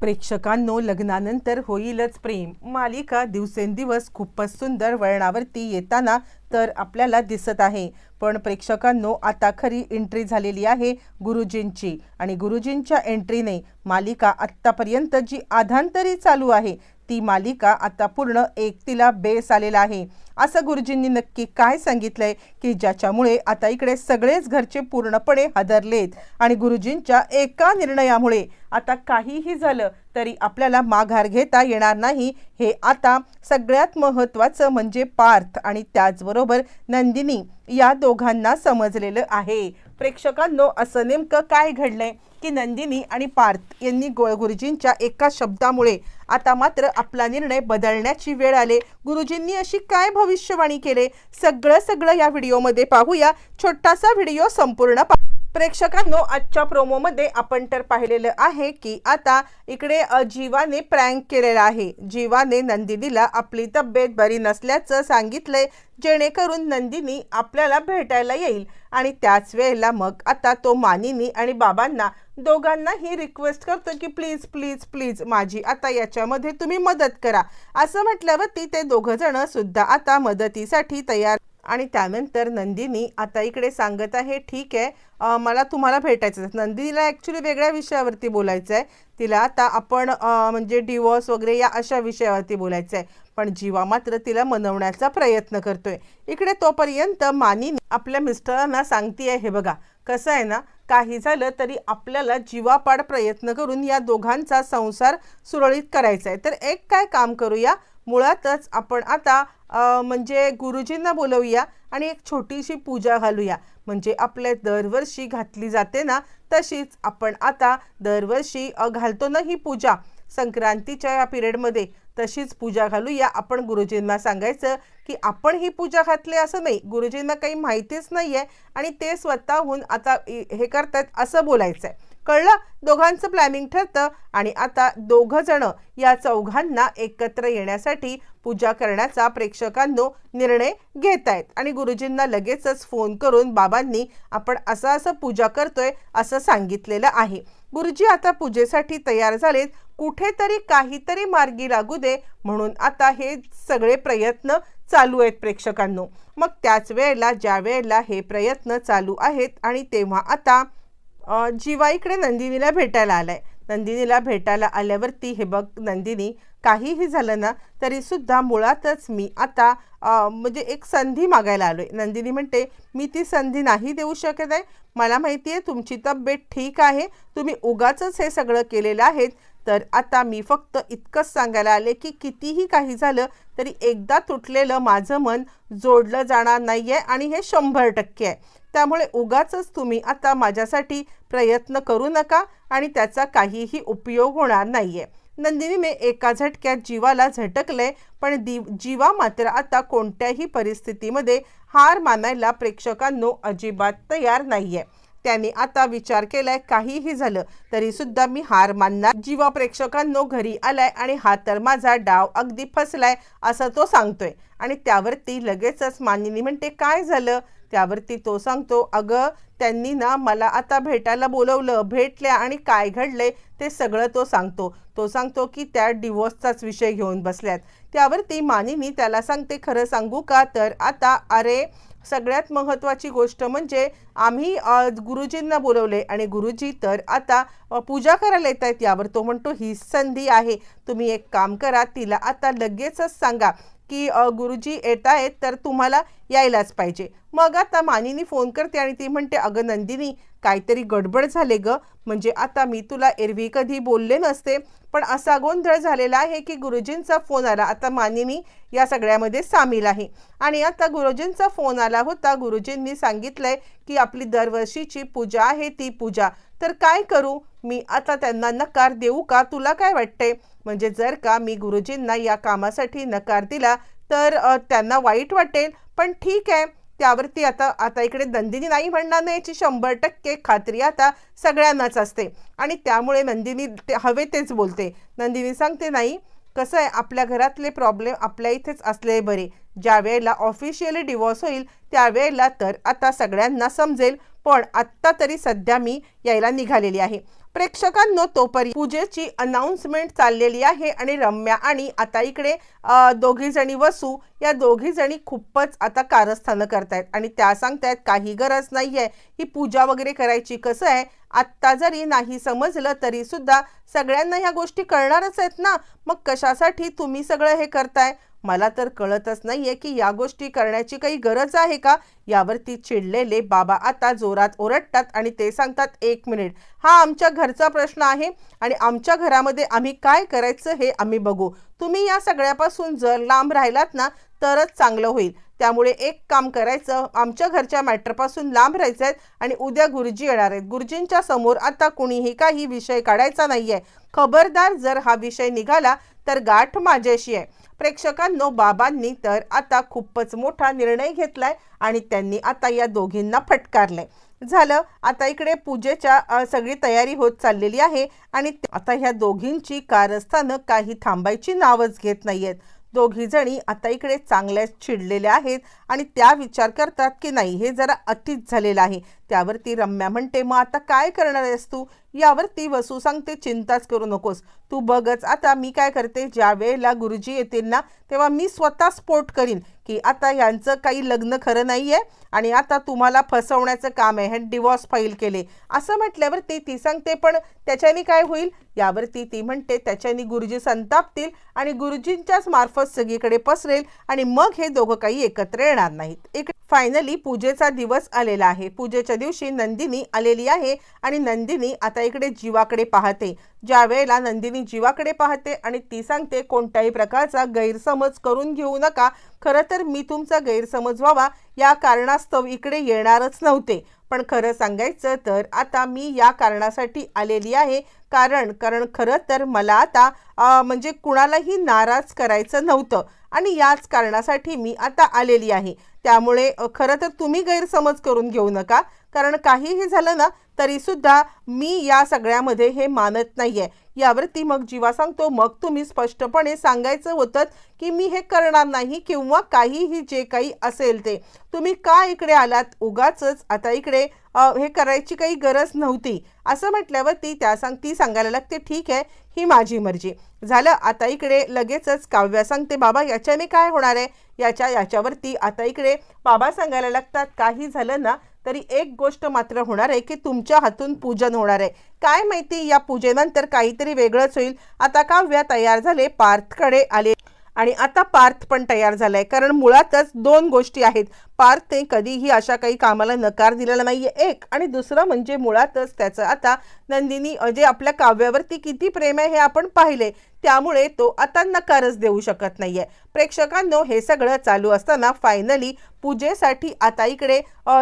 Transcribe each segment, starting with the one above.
प्रेक्षकांनो लग्नानंतर होईलच प्रेम. मालिका दिवसेंदिवस खूपच सुंदर वळणावरती येताना तर आपल्याला दिसत आहे. पण प्रेक्षकांनो आता खरी एंट्री झालेली आहे गुरुजींची. आणि गुरुजींच्या एंट्रीने मालिका आत्तापर्यंत जी आधांतरी चालू आहे ती मालिका आता पूर्ण एकतीला बेस आलेला आहे. असं गुरुजींनी नक्की काय सांगितलंय की ज्याच्यामुळे आता इकडे सगळेच घरचे पूर्णपणे हादरलेत आणि गुरुजींच्या एका निर्णयामुळे आता काहीही झालं तरी आपल्याला माघार घेता येणार नाही. हे आता सगळ्यात महत्त्वाचं म्हणजे पार्थ आणि त्याचबरोबर नंदिनी या दोघांना समजलेलं आहे. प्रेक्षकांनो असं नेमकं काय घडलंय की नंदिनी आणि पार्थ यांनी गो गुरुजींच्या एका शब्दामुळे आता मात्र आपला निर्णय बदलण्याची वेळ आले. गुरुजींनी अशी काय भविष्यवाणी केले? सगळं सगळं या व्हिडिओमध्ये पाहूया. छोटासा व्हिडिओ संपूर्ण पा प्रेक्षकांनो आजच्या प्रोमोमध्ये आपण तर पाहिलेलं आहे की आता इकडे जीवाने प्रँक केलेला आहे. जीवाने नंदिनीला आपली तब्येत बरी नसल्याचं सांगितलंय जेणेकरून नंदिनी आपल्याला भेटायला येईल. आणि त्याच वेळेला मग आता तो मानिनी आणि बाबांना दोघांनाही रिक्वेस्ट करतो की प्लीज प्लीज प्लीज माझी आता याच्यामध्ये तुम्ही मदत करा. असं म्हटल्यावरती ते दोघं जण सुद्धा आता मदतीसाठी तयार आणि त्यानंतर नंदिनी आता इकडे सांगत आहे ठीक आहे मला तुम्हाला भेटायचं आहे नंदिनीला ॲक्च्युली वेगळ्या विषयावरती बोलायचं आहे तिला आता आपण म्हणजे डिवोर्स वगैरे या अशा विषयावरती बोलायचं आहे पण जीवा मात्र तिला मनवण्याचा प्रयत्न करतोय. इकडे तोपर्यंत मानिनी आपल्या मिस्टरांना सांगतीये हे बघा कसं आहे ना काही झालं तरी आपल्याला जीवापाड प्रयत्न करून या दोघांचा संसार सुरळीत करायचा आहे तर एक काय काम करूया? मुळातच आपण आता म्हणजे गुरुजींना बोलवूया आणि एक छोटीशी पूजा घालूया. म्हणजे आपल्या दरवर्षी घातली जाते ना तशीच आपण आता दरवर्षी घालतो ना ही पूजा. संक्रांतीच्या या पिरियडमध्ये तशीच पूजा घालूया. आपण गुरुजींना सांगायचं की आपण ही पूजा घातली असं नाही. गुरुजींना काही माहितीच नाही आहे आणि ते स्वतःहून आता हे करतात असं बोलायचं आहे कळलं दोघांचं प्लॅनिंग ठरतं आणि आता दोघं जण या चौघांना एकत्र येण्यासाठी पूजा करण्याचा प्रेक्षकांनो निर्णय घेत आहेत आणि गुरुजींना लगेचच फोन करून बाबांनी आपण असं असं पूजा करतोय असं सांगितलेलं आहे. गुरुजी आता पूजेसाठी तयार झालेत. कुठेतरी काहीतरी मार्गी लागू दे म्हणून आता हे सगळे प्रयत्न चालू आहेत प्रेक्षकांनो. मग त्याच वेळेला ज्या वेळेला हे प्रयत्न चालू आहेत आणि तेव्हा आता अ, जीवा इकडे नंदिनीला भेटायला आलाय. नंदिनीला भेटायला आल्यावरती हे बघ नंदिनी काहीही झालं ना तरी सुद्धा मुळातच मी आता म्हणजे एक संधी मागायला आलो आहे नंदिनी म्हणते मी ती संधी नाही देऊ शकत आहे. मला माहिती आहे तुमची तब्येत ठीक आहे. तुम्ही उगाच हे सगळं केलेलं आहेत. तर आता मी फक्त इतकंच सांगायला आले की कितीही काही झालं तरी एकदा तुटलेलं माझं मन जोडलं जाणार नाही आहे आणि हे शंभर टक्के आहे. त्यामुळे उगाचच तुम्ही आता माझ्यासाठी प्रयत्न करू नका आणि त्याचा काहीही उपयोग होणार नाही आहे नंदिनी मी एका झटक्यात जीवाला झटकले पण दिव जीवा मात्र आता कोणत्याही परिस्थितीमध्ये हार मानायला प्रेक्षकांनो अजिबात तयार नाही आहे त्याने आता विचार केलाय काहीही झालं तरी सुद्धा मी हार मानणार. जीवा प्रेक्षकांनो घरी आलाय आणि हा तर माझा डाव अगदी फसलाय असं तो सांगतोय. आणि त्यावरती लगेचच मानिनी म्हणते काय झालं? त्यावरती तो सांगतो अगं त्यांनी ना मला आता भेटायला बोलवलं भेटल्या आणि काय घडलंय ते सगळं तो सांगतो. तो सांगतो की त्या डिवोर्सचाच विषय घेऊन बसल्यात. त्यावरती मानिनी त्याला सांगते खरं सांगू का? तर आता अरे सगळ्यात महत्त्वाची गोष्ट म्हणजे आम्ही गुरुजींना बोलवले आणि गुरुजी तर आता पूजा करायला येत आहेत यावर. तो म्हणतो ही संधी आहे. तुम्ही एक काम करा तिला आता लगेचच सांगा. की गुरुजी येत आहेत तर तुम्हाला यायलाच पाहिजे. मग आता मानिनी फोन करते आणि ती म्हणते अगं नंदिनी काहीतरी गडबड झाले ग. म्हणजे आता मी तुला एरवी कधी बोलले नसते पण असा गोंधळ झालेला आहे की गुरुजींचा फोन आला. आता मानिनी या सगळ्यामध्ये सामील आहे. आणि आता गुरुजींचा फोन आला होता. गुरुजींनी सांगितलंय की आपली दरवर्षीची पूजा आहे ती पूजा. तर काय करू? मी आता त्यांना नकार देऊ का? तुला काय वाटते म्हणजे जर का मी गुरुजींना या कामासाठी नकार दिला तर त्यांना वाईट वाटेल. पण ठीक आहे. त्यावरती आता आता इकडे नंदिनी नाही म्हणणार नाही याची शंभर टक्के खात्री आता सगळ्यांनाच असते. आणि त्यामुळे नंदिनी ते हवे तेच बोलते. नंदिनी सांगते नाही कसं आहे आपल्या घरातले प्रॉब्लेम आपल्या इथेच असले बरे. ज्या वेळेला ऑफिशियली डिवॉर्स होईल त्यावेळेला तर आता सगळ्यांना समजेल. पण आत्ता तरी सध्या मी यायला निघालेली आहे. प्रेक्षकांनो तोपर्यंत पूजेची अनाऊन्समेंट चाललेली आहे आणि रम्या आणि आता इकडे दोघीजणी वसू या दोघीजणी खूपच आता कारस्थानं करतायत आणि त्या सांगतायत काही गरज नाही आहे ही पूजा वगैरे करायची कसं आहे? आत्ता जरी नाही समजलं तरीसुद्धा सगळ्यांना ह्या गोष्टी कळणारच आहेत ना. मग कशासाठी तुम्ही सगळं हे करताय? मला तर कळतच नाहीये की या गोष्टी करण्याची काही गरज आहे का? यावरती चिडलेले बाबा आता जोरात ओरडतात आणि ते सांगतात एक मिनिट. हा आमच्या घरचा प्रश्न आहे आणि आमच्या घरामध्ये आम्ही काय करायचं हे आम्ही बघू. तुम्ही या सगळ्यापासून जर लांब राहिलात ना तरच चांगलं होईल. त्यामुळे एक काम करायचं. आमच्या घरच्या मॅटरपासून लांब राहायचं आहे आणि उद्या गुरुजी येणार आहेत. गुरुजींच्या समोर आता कुणीही काही विषय काढायचा नाही आहे खबरदार जर हा विषय निघाला तर गाठ माझ्याशी आहे. प्रेक्षकांनो बाबांनी तर आता खूपच मोठा निर्णय घेतलाय आणि त्यांनी आता या दोघींना फटकारलंय. झालं आता इकडे पूजेच्या सगळी तयारी होत चाललेली आहे आणि आता ह्या दोघींची कारस्थानं काही थांबायची नावच घेत नाहीयेत. दोघी जणी आता इकडे चांगल्याच चिडलेल्या आहेत आणि त्या विचार करतात की नाही हे जरा अतिच झालेलं आहे. त्यावरती रम्या म्हणते मग आता काय करणार आहेस तू? यावरती वसू सांगते चिंताच करू नकोस. तू बघच आता मी काय करते? ज्या वेळेला गुरुजी येतील ना तेव्हा मी स्वतः स्पोर्ट करीन. की आता यांचं काही लग्न खरं नाही आहे आणि आता तुम्हाला फसवण्याचं काम आहे. हे डिवॉर्स फाईल केले. असं म्हटल्यावरती ती सांगते पण त्याच्याने काय होईल? यावरती ती म्हणते त्याच्याने गुरुजी संतापतील आणि गुरुजींच्याच मार्फत सगळीकडे पसरेल आणि मग हे दोघं काही एकत्र येणार नाहीत. एक फायनली पूजेचा दिवस आलेला आहे. पूजेच्या दिवशी नंदिनी आलेली आहे आणि नंदिनी आता इकडे जीवाकडे पाहते. ज्या वेळेला नंदिनी जीवाकडे पाहते आणि ती सांगते कोणत्याही प्रकारचा गैरसमज करून घेऊ नका. खरं तर मी तुमचा गैरसमज व्हावा या कारणास्तव इकडे येणारच नव्हते. पण खरं सांगायचं तर आता मी या कारणासाठी आलेली आहे. कारण कारण खरं तर मला आता म्हणजे कुणालाही नाराज करायचं नव्हतं. आणि याच कारणासाठी मी आता आलेली आहे. त्यामुळे खरं तर तुम्ही गैरसमज करून घेऊ नका. कारण काहीही झालं ना तरीसुद्धा मी या सगळ्यामध्ये हे मानत नाही आहे यावरती मग जीवा सांगतो मग तुम्ही स्पष्टपणे सांगायचं होतं की मी हे करणार नाही किंवा काहीही जे काही असेल ते. तुम्ही का इकडे आलात? उगाच आता इकडे हे करायची काही गरज नव्हती. असं म्हटल्यावरती त्या सांग ती सांगायला लागते ठीक आहे ही माझी मर्जी. झालं आता इकडे लगेचच काव्या सांगते बाबा याच्याने काय होणार आहे? याच्या याच्यावरती आता इकडे बाबा सांगायला लागतात काही झालं ना तरी एक गोष्ट मात्र होणार आहे की तुमच्या हातून पूजन होणार आहे. काय माहिती या पूजेनंतर काहीतरी वेगळंच होईल. आता काव्या तयार झाले पार्थकडे आले. आणि आता पार्थ पण तयार झालाय. कारण मुळातच दोन गोष्टी आहेत. पार्थने कधीही अशा काही कामाला नकार दिलेला नाहीये. एक आणि दुसरं म्हणजे मुळातच त्याचं आता नंदिनी जे आपल्या काव्यावरती किती प्रेम आहे हे आपण पाहिले. त्यामुळे तो आता नकारच देऊ शकत नाही आहे प्रेक्षकांनो हे सगळं चालू असताना फायनली पूजेसाठी आता इकडे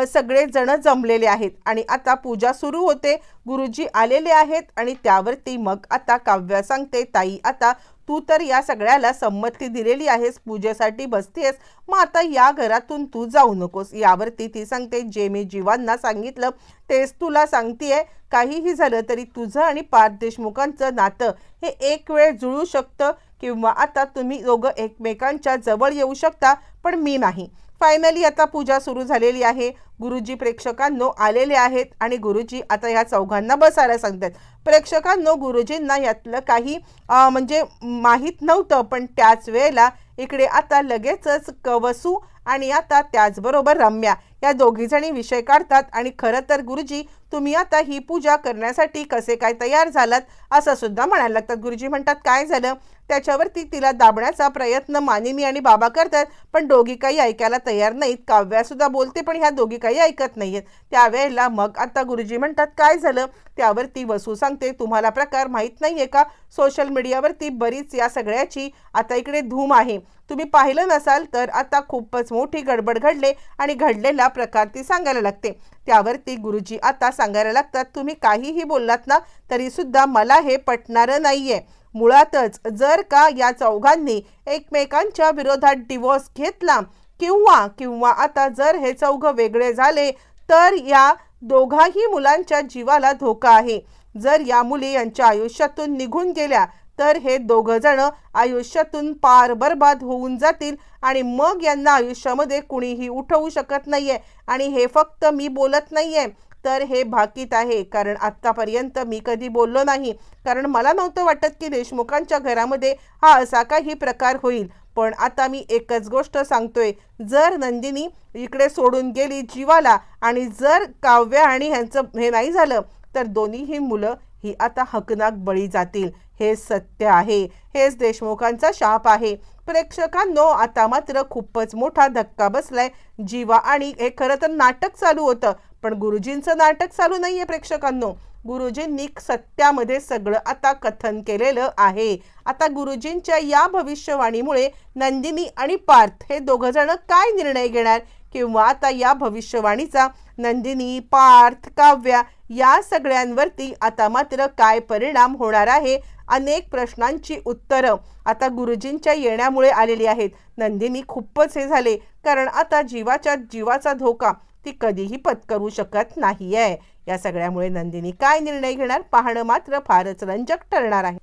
सगळेजण जमलेले आहेत. आणि आता पूजा सुरू होते. गुरुजी आलेले आहेत आणि त्यावरती मग आता काव्या सांगते ताई आता तू तर या सगळ्याला संमती दिलेली आहेस पूजेसाठी बसतेस. मग आता या घरातून तू जाऊ जाऊ नकोस. यावरती ती सांगते. जे मी जीवांना सांगितलं तेच तुला सांगतीये. काहीही झालं तरी तुझं आणि पार देशमुखांचं नातं हे एक वेळ जुळू शकतं किंवा आता तुम्ही दोघं एकमेकांच्या जवळ येऊ शकता पण मी नाही. फायनली आता पूजा सुरू झालेली आहे. गुरुजी प्रेक्षकांनो आलेले आहेत आणि गुरुजी आता ह्या चौघांना बसायला सांगतात. प्रेक्षकांनो गुरुजींना यातलं काही म्हणजे माहीत नव्हतं पण त्याच वेळेला इकडे आता लगेचच कवसू आणि आता त्याचबरोबर रम्या या दोघीजणी विषय काढतात आणि खरं तर गुरुजी तुम्ही आता ही पूजा करण्यासाठी कसे काय तयार झालात असं सुद्धा म्हणायला लागतात. गुरुजी म्हणतात काय झालं? त्याच्यावरती तिला दाबण्याचा प्रयत्न मानिनी आणि बाबा करतात पण दोघी काही ऐकायला तयार नाहीत. काव्यासुद्धा बोलते पण ह्या दोघी काही ऐकत नाहीयेत. त्यावेळेला मग आता गुरुजी म्हणतात काय झालं? त्यावरती वसू सांगते तुम्हाला प्रकार माहीत नाही आहे का? सोशल मीडियावरती बरीच या सगळ्याची आता इकडे धूम आहे. तुम्ही पाहिलं नसाल तर आता खूपच मोठी गडबड घडले आणि घडलेला प्रकार ती सांगायला लागते. त्यावरती गुरुजी आता सांगायला लागतात तुम्ही काहीही बोललात ना तरीसुद्धा मला हे पटणारं नाही आहे मुळातच जर का या चौघांनी एकमेकांच्या विरोधात डिवोर्स घेतला किंवा किंवा आता जर हे चौघं वेगळे झाले तर या दोघाही मुलांच्या जीवाला धोका आहे. जर या मुली यांच्या आयुष्यातून निघून गेल्या तर हे दोघं जण आयुष्यातून पार बर्बाद होऊन जातील आणि मग यांना आयुष्यामध्ये कुणीही उठवू शकत नाहीये. आणि हे फक्त मी बोलत नाहीये. तर हे भाकीत आहे. कारण आत्तापर्यंत मी कधी बोललो नाही. कारण मला नव्हतं वाटत की देशमुखांच्या घरामध्ये हा असा काही प्रकार होईल. पण आता मी एकच गोष्ट सांगतोय. जर नंदिनी इकडे सोडून गेली जीवाला आणि जर काव्य आणि ह्यांचं हे नाही झालं तर दोन्हीही मुलं ही आता हकनाक बळी जातील. हे सत्य आहे. हेच देशमुखांचा शाप आहे. प्रेक्षकांनो आता मात्र खूपच मोठा धक्का बसलाय. जीवा आणि हे खरं तर नाटक चालू होतं पण गुरुजींचं नाटक चालू नाही आहे प्रेक्षकांनो. गुरुजींनी सत्यामध्ये सगळं आता कथन केलेलं आहे. आता गुरुजींच्या या भविष्यवाणीमुळे नंदिनी आणि पार्थ हे दोघंजणं जण काय निर्णय घेणार? किंवा आता या भविष्यवाणीचा नंदिनी पार्थ काव्या या सगळ्यांवरती आता मात्र काय परिणाम होणार आहे? अनेक प्रश्नांची उत्तरं आता गुरुजींच्या येण्यामुळे आलेली आहेत. नंदिनी खूपच हे झाले कारण आता जीवाच्या जीवाचा धोका ती कधीही पत्करू शकत नाही आहे या सगळ्यामुळे नंदिनी काय निर्णय घेणार? पाहणं मात्र फारच रंजक ठरणार आहे.